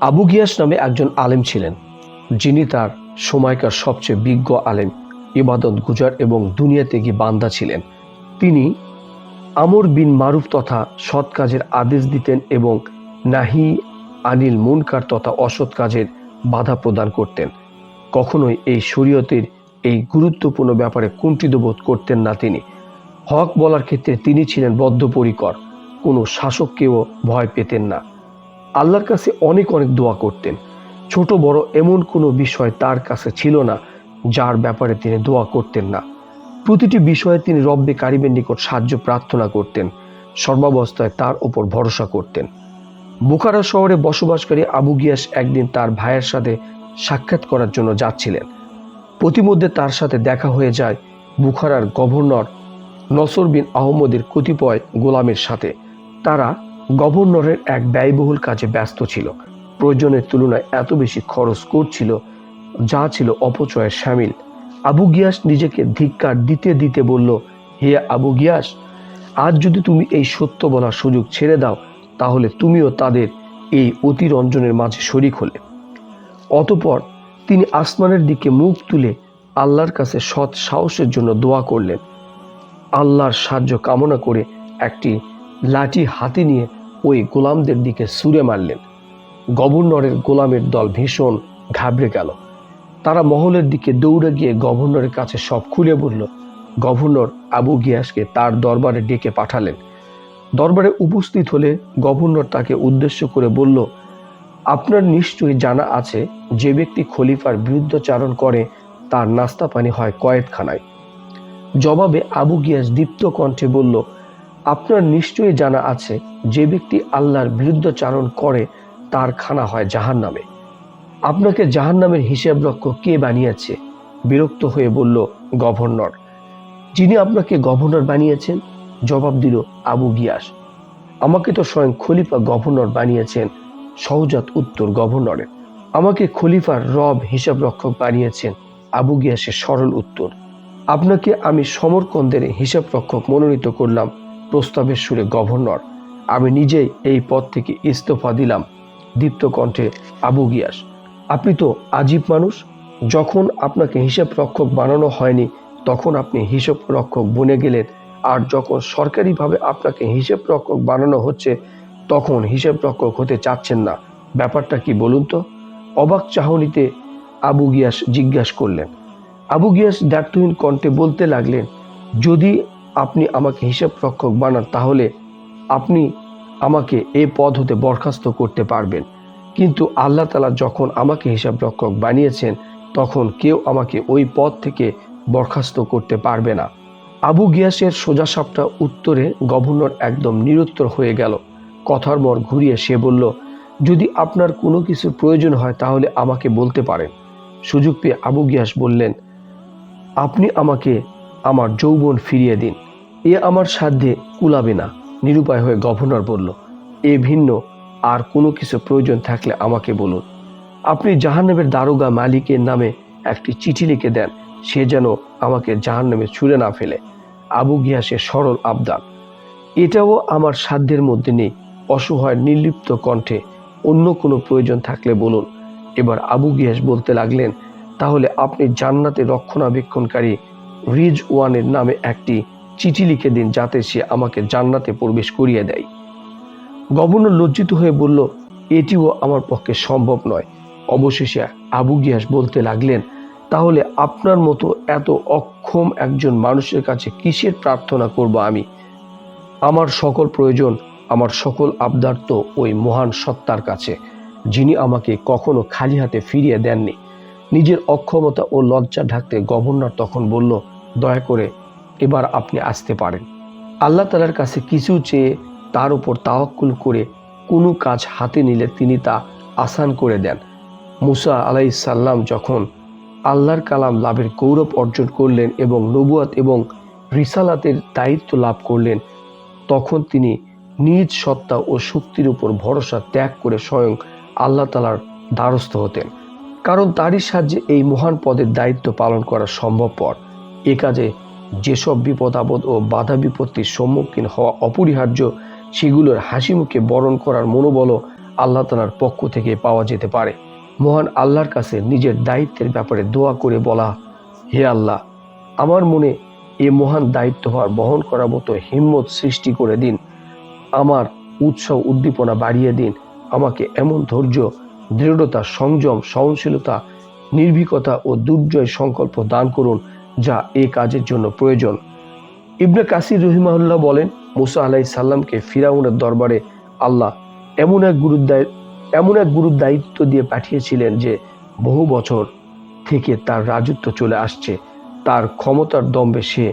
আবু গিয়াস নামে একজন আলেম ছিলেন, যিনি তার সময়কার সবচেয়ে বিজ্ঞ আলেম, ইবাদত গুজার এবং দুনিয়া থেকে বান্দা ছিলেন। তিনি আমর বিন মারুফ তথা সৎ কাজের আদেশ দিতেন এবং নাহি আনিল মুনকার তথা অসৎ কাজের বাধা প্রদান করতেন। কখনোই এই শরীয়তের এই গুরুত্বপূর্ণ ব্যাপারে কুণ্ঠিত বোধ করতেন না তিনি। হক বলার ক্ষেত্রে তিনি ছিলেন বদ্ধপরিকর, কোনো শাসককেও ভয় পেতেন না। আল্লাহর কাছে অনেক অনেক দোয়া করতেন। ছোট, বড় এমন কোনো বিষয় তার কাছে ছিল না, যার ব্যাপারে তিনি দোয়া করতেন না। প্রতিটি বিষয়ে তিনি রব্বে কারিমের নিকট সাহায্য প্রার্থনা করতেন, সর্বাবস্থায় তার উপর ভরসা করতেন। বুখারা শহরে বসবাসকারী আবু গিয়াস একদিন তার ভাইয়ের সাথে সাক্ষাৎ করার জন্য যাচ্ছিলেন। প্রতিমধ্যে তার সাথে দেখা হয়ে যায় বুখারার গভর্নর নসর বিন আহমদের কতিপয় গোলামের সাথে। তারা গভর্নরের এক ব্যয়বহুল কাজে ব্যস্ত ছিল। প্রয়োজনের তুলনায় এত বেশি খরচ করছিল, যা ছিল অপচয়ের সামিল। আবু গিয়াস নিজেকে ধিক্কার দিতে দিতে বলল, হে আবু গিয়াস, আজ যদি তুমি এই সত্য বলার সুযোগ ছেড়ে দাও, তাহলে তুমিও তাদের এই অতিরঞ্জনের মাঝে শরিক হলে। অতপর তিনি আসমানের দিকে মুখ তুলে আল্লাহর কাছে সৎ সাহসের জন্য দোয়া করলেন। আল্লাহর সাহায্য কামনা করে একটি লাঠি হাতে নিয়ে ওই গোলামদের দিকে সুরে মারলেন। গভর্নরের গোলামের দল ভীষণ ঘাবড়ে গেল। তারা মহলের দিকে দৌড়ে গিয়ে গভর্নরের কাছে সব খুলে বলল, গভর্নর আবু গিয়াসকে তার দরবারে ডেকে পাঠালেন। দরবারে উপস্থিত হলে গভর্নর তাকে উদ্দেশ্য করে বলল, আপনার নিশ্চয়ই জানা আছে, যে ব্যক্তি খলিফার বিরুদ্ধচারণ করে, তার নাস্তা পানি হয় কয়েদখানায় জবাবে আবু গিয়াস দীপ্ত কণ্ঠে বলল আপনার নিশ্চয়ই জানা আছে, যে ব্যক্তি আল্লাহর বিরুদ্ধচারণ করে, তার খানা হয় জাহান নামে আপনাকে জাহান নামের হিসেব রক্ষক কে বানিয়েছে? বিরক্ত হয়ে বলল, গভর্নর। যিনি আপনাকে গভর্নর বানিয়েছেন? জবাব দিল আবু গিয়াস। আমাকে তো স্বয়ং খলিফা গভর্নর বানিয়েছেন, সহজাত উত্তর গভর্নরের। আমাকে খলিফার রব হিসাব রক্ষক বানিয়েছেন, আবু গিয়াসের সরল উত্তর। আপনাকে আমি সমরকন্দের হিসাব রক্ষক মনোনীত করলাম প্রস্তাবের সুরে, গভর্নর, আমি নিজেই এই পদ থেকে ইস্তফা দিলাম। দীপ্ত কণ্ঠে আবু গিয়াস, আপনি তো আজীব মানুষ। যখন আপনাকে হিসাব রক্ষক বানানো হয়নি, তখন আপনি হিসাব রক্ষক বনে গেলেন। আর যখন সরকারিভাবে আপনাকে হিসাব রক্ষক বানানো হচ্ছে, তখন হিসাব রক্ষক হতে চাচ্ছেন না। ব্যাপারটা কি বলুন তো? অবাক চাহনিতে আবু গিয়াস জিজ্ঞাসা করলেন। আবু গিয়াস দ্ব্যর্থহীন কণ্ঠে বলতে লাগলেন, যদি আপনি আমাকে হিসাব রক্ষক বানান, তাহলে আপনি আমাকে এ পদ হতে বরখাস্ত করতে পারবেন। কিন্তু আল্লাহ তালা যখন আমাকে হিসাব রক্ষক বানিয়েছেন, তখন কেউ আমাকে ওই পদ থেকে বরখাস্ত করতে পারবে না। আবু গিয়াসের সোজাসাপটা উত্তরে গভর্নর একদম নিরুত্তর হয়ে গেল। কথার মর ঘুরিয়ে সে বলল, যদি আপনার কোনো কিছুর প্রয়োজন হয়, তাহলে আমাকে বলতে পারেন। সুযোগ পেয়ে আবু গিয়াস বললেন, আপনি আমাকে আমার যৌবন ফিরিয়ে দিন। এ আমার সাধ্যে কুলাবে না। নিরুপায় হয়ে গভর্নর বলল, এ ভিন্ন, আর কোনো কিছু প্রয়োজন থাকলে আমাকে বলুন। আপনি জাহান্নামের দারোগা মালিকের নামে একটি চিঠি লিখে দেন, সে যেন আমাকে জাহান্নামে ছুঁড়ে না ফেলে। আবু গিয়াসের সরল আবদান এটাও আমার সাধ্যের মধ্যে নেই। অসহায়, নির্লিপ্ত কণ্ঠে অন্য কোনো প্রয়োজন থাকলে বলুন। এবার আবু গিয়াস বলতে লাগলেন, তাহলে আপনি জান্নাতে রক্ষণাবেক্ষণকারী রিজ ওয়ানের নামে একটি চিঠি লিখে দিন যাতে সে আমাকে জান্নাতে প্রবেশ করিয়ে দেয়। গভর্নর লজ্জিত হয়ে বলল, এটিও আমার পক্ষে সম্ভব নয়। অবশেষে আবু গিয়াস বলতে লাগলেন, তাহলে আপনার মতো এত অক্ষম একজন মানুষের কাছে কিসের প্রার্থনা করব আমি? আমার সকল প্রয়োজন, আমার সকল আবদার তো ওই মহান সত্তার কাছে, যিনি আমাকে কখনো খালি হাতে ফিরিয়ে দেননি। নিজের অক্ষমতা ও লজ্জা ঢাকতে গভর্নর তখন বলল, দয়া করে এবার আপনি আসতে পারেন। আল্লাহ তালার কাছে কিছু চেয়ে তার উপর তাওয়াক্কুল করে কোনো কাজ হাতে নিলে তিনি তা আসান করে দেন। মুসা আলাই সাল্লাম যখন আল্লাহর কালাম লাভের গৌরব অর্জন করলেন এবং নবুয়াত এবং রিসালাতের দায়িত্ব লাভ করলেন, তখন তিনি নিজ সত্তা ও শক্তির উপর ভরসা ত্যাগ করে স্বয়ং আল্লাহ তালার দ্বারস্থ হতেন। কারণ তারই সাহায্যে এই মহান পদের দায়িত্ব পালন করা সম্ভবপর। এ কাজে যেসব বিপদ আপদ ও বাধা বিপত্তির সম্মুখীন হওয়া অপরিহার্য, সেগুলোর হাসি মুখে বরণ করার মনোবলও আল্লাহ তালার পক্ষ থেকে পাওয়া যেতে পারে। মহান আল্লাহর কাছে নিজের দায়িত্বের ব্যাপারে দোয়া করে বলা, হে আল্লাহ, আমার মনে এ মহান দায়িত্বভার বহন করার মতো হিম্মত সৃষ্টি করে দিন। আমার উৎসাহ উদ্দীপনা বাড়িয়ে দিন। আমাকে এমন ধৈর্য, দৃঢ়তা, সংযম, সহনশীলতা, নির্ভীকতা ও দুর্জয় সংকল্প দান করুন যা এ কাজের জন্য প্রয়োজন। ইবনে কাসির রহিমাহুল্লাহ বলেন, মুসা আলাই সাল্লামকে ফিরাউনের দরবারে আল্লাহ এমন এক গুরুদায় এমন এক গুরুর দায়িত্ব দিয়ে পাঠিয়েছিলেন যে বহু বছর থেকে তার রাজত্ব চলে আসছে। তার ক্ষমতার দম্বে সে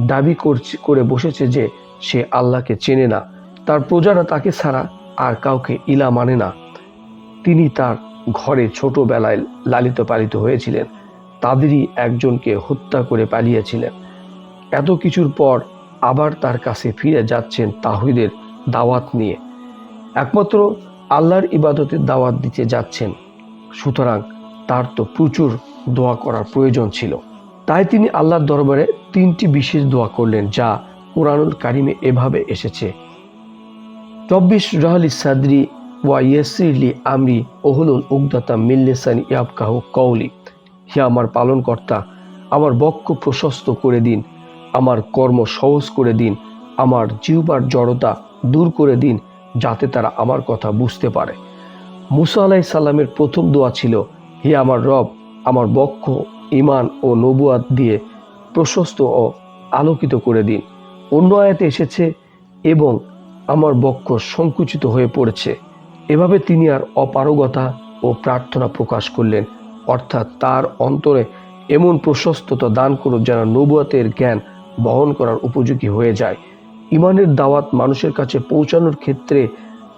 দাবি করছে, করে বসেছে যে সে আল্লাহকে চেনে না। তার প্রজারা তাকে ছাড়া আর কাউকে ইলা মানে না। তিনি তার ঘরে ছোটবেলায় লালিত পালিত হয়েছিলেন। তাদেরই একজনকে হত্যা করে পালিয়েছিলেন। এত কিছুর পর আবার তার কাছে ফিরে যাচ্ছেন তাহিদের দাওয়াত নিয়ে। একমাত্র আল্লাহর ইবাদতের দাওয়াত দিতে যাচ্ছেন। সুতরাং তার তো প্রচুর দোয়া করার প্রয়োজন ছিল। তাই তিনি আল্লাহর দরবারে তিনটি বিশেষ দোয়া করলেন, যা কোরআনুল কারিমে এভাবে এসেছে। চব্বিশ রহলি সাদরি ওয়া ইয়াসিরলি আমরি ওহলুল উগদাতা মিল্লেসানি ইয়াবকাহ কৌলি হে আমার পালনকর্তা, আমার বক্ষ প্রশস্ত করে দিন, আমার কর্ম সহজ করে দিন, আমার জিহবার জড়তা দূর করে দিন, যাতে তারা আমার কথা বুঝতে পারে। মুসা আলাই সাল্লামের প্রথম দোয়া ছিল, হে আমার রব, আমার বক্ষ ইমান ও নবুয়াত দিয়ে প্রশস্ত ও আলোকিত করে দিন। অন্য আয়াতে এসেছে, এবং আমার বক্ষ সংকুচিত হয়ে পড়েছে। এভাবে তিনি আর অপারগতা ও প্রার্থনা প্রকাশ করলেন। অর্থাৎ তার অন্তরে এমন প্রশস্ততা দান করো যেন নবুয়াতের জ্ঞান বহন করার উপযোগী হয়ে যায়। ইমানের দাওয়াত মানুষের কাছে পৌঁছানোর ক্ষেত্রে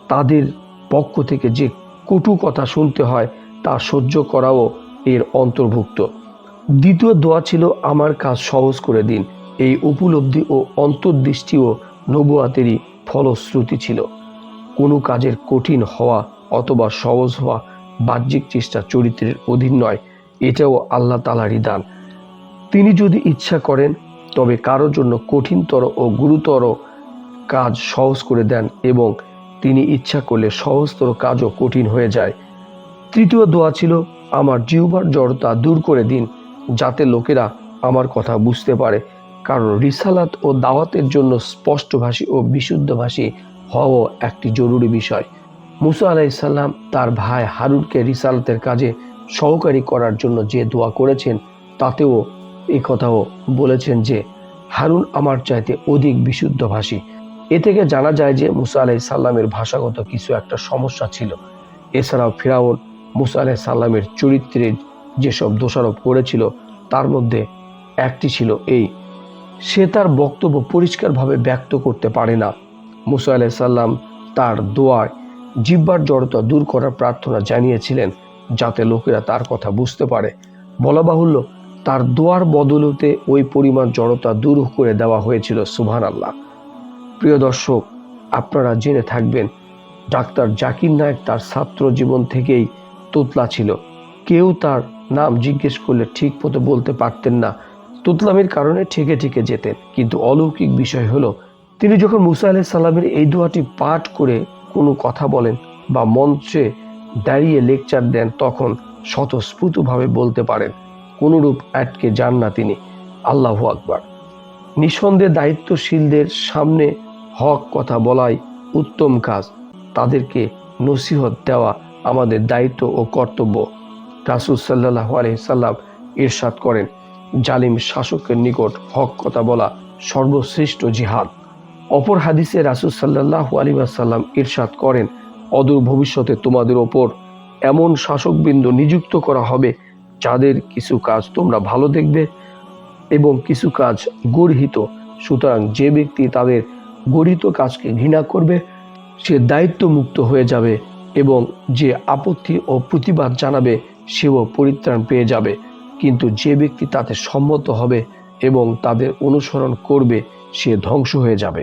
তাদের পক্ষ থেকে যে কটু কথা শুনতে হয় তা সহ্য করাও এর অন্তর্ভুক্ত। দ্বিতীয় দোয়া ছিল, আমার কাজ সহজ করে দিন। এই উপলব্ধি ও অন্তর্দৃষ্টিও নবুয়াতেরই ফলশ্রুতি ছিল। কোনো কাজের কঠিন হওয়া অথবা সহজ হওয়া বাহ্যিক চেষ্টা, চরিত্রের অধীন নয়। এটাও আল্লাহ তালারই দান। তিনি যদি ইচ্ছা করেন, তবে কারোর জন্য কঠিনতর ও গুরুতর কাজ সহজ করে দেন এবং তিনি ইচ্ছা করলে সহজতর কাজও কঠিন হয়ে যায়। তৃতীয় দোয়া ছিল, আমার জিহ্বার জড়তা দূর করে দিন, যাতে লোকেরা আমার কথা বুঝতে পারে। কারণ রিসালাত ও দাওয়াতের জন্য স্পষ্টভাষী ও বিশুদ্ধভাষী হওয়া একটি জরুরি বিষয়। মুসা আলাইসাল্লাম তার ভাই হারুনকে রিসালতের কাজে সহকারী করার জন্য যে দোয়া করেছেন, তাতেও এই কথাও বলেছেন যে, হারুন আমার চাইতে অধিক বিশুদ্ধভাষী। এ থেকে জানা যায় যে, মুসা আলাই সাল্লামের ভাষাগত কিছু একটা সমস্যা ছিল। এছাড়াও ফিরাউন মুসা আলাই সাল্লামের চরিত্রে যেসব দোষারোপ করেছিল, তার মধ্যে একটি ছিল এই, সে তার বক্তব্য পরিষ্কারভাবে ব্যক্ত করতে পারে না। মুসা আলাই সাল্লাম তার দোয়ায় জিব্বার জড়তা দূর করার প্রার্থনা জানিয়েছিলেন, যাতে লোকেরা তার কথা বুঝতে পারে। বলা বাহুল্য, তার দোয়ার বদলতে ওই পরিমাণ জড়তা দূর করে দেওয়া হয়েছিল সুবহান আল্লাহ প্রিয় দর্শক, আপনারা জেনে থাকবেন, ডাক্তার জাকির নায়ক তার ছাত্র জীবন থেকেই তোতলা ছিল। কেউ তার নাম জিজ্ঞেস করলে ঠিক মতো বলতে পারতেন না। তুতলামের কারণে ঠেকে ঠেকে যেতেন। কিন্তু অলৌকিক বিষয় হলো, তিনি যখন মুসা আলাহ সাল্লামের এই দোয়াটি পাঠ করে কোনো কথা বলেন বা মঞ্চে দাঁড়িয়ে লেকচার দেন তখন স্বতঃস্ফূর্তভাবে বলতে পারেন। কোনরূপ আটকে যান না তিনি। আল্লাহ আকবার। নিঃসন্দেহে দায়িত্বশীলদের সামনে হক কথা বলাই উত্তম কাজ। তাদেরকে নসিহত দেওয়া আমাদের দায়িত্ব ও কর্তব্য। রাসুল সাল্লাহ আলহিসাল্লাম ইরশাদ করেন, জালিম শাসকের নিকট হক কথা বলা সর্বশ্রেষ্ঠ জিহাদ। অপর হাদিসে রাসুল সাল্লাহ আলী আসাল্লাম ইরশাদ করেন, অদূর ভবিষ্যতে তোমাদের ওপর এমন শাসকবৃন্দ নিযুক্ত করা হবে, যাদের কিছু কাজ তোমরা ভালো দেখবে এবং কিছু কাজ গর্হিত। সুতরাং যে ব্যক্তি তাদের গরিত কাজকে ঘৃণা করবে, সে দায়িত্ব মুক্ত হয়ে যাবে এবং যে আপত্তি ও প্রতিবাদ জানাবে, সেও পরিত্রাণ পেয়ে যাবে। কিন্তু যে ব্যক্তি তাতে সম্মত হবে এবং তাদের অনুসরণ করবে সে ধ্বংস হয়ে যাবে।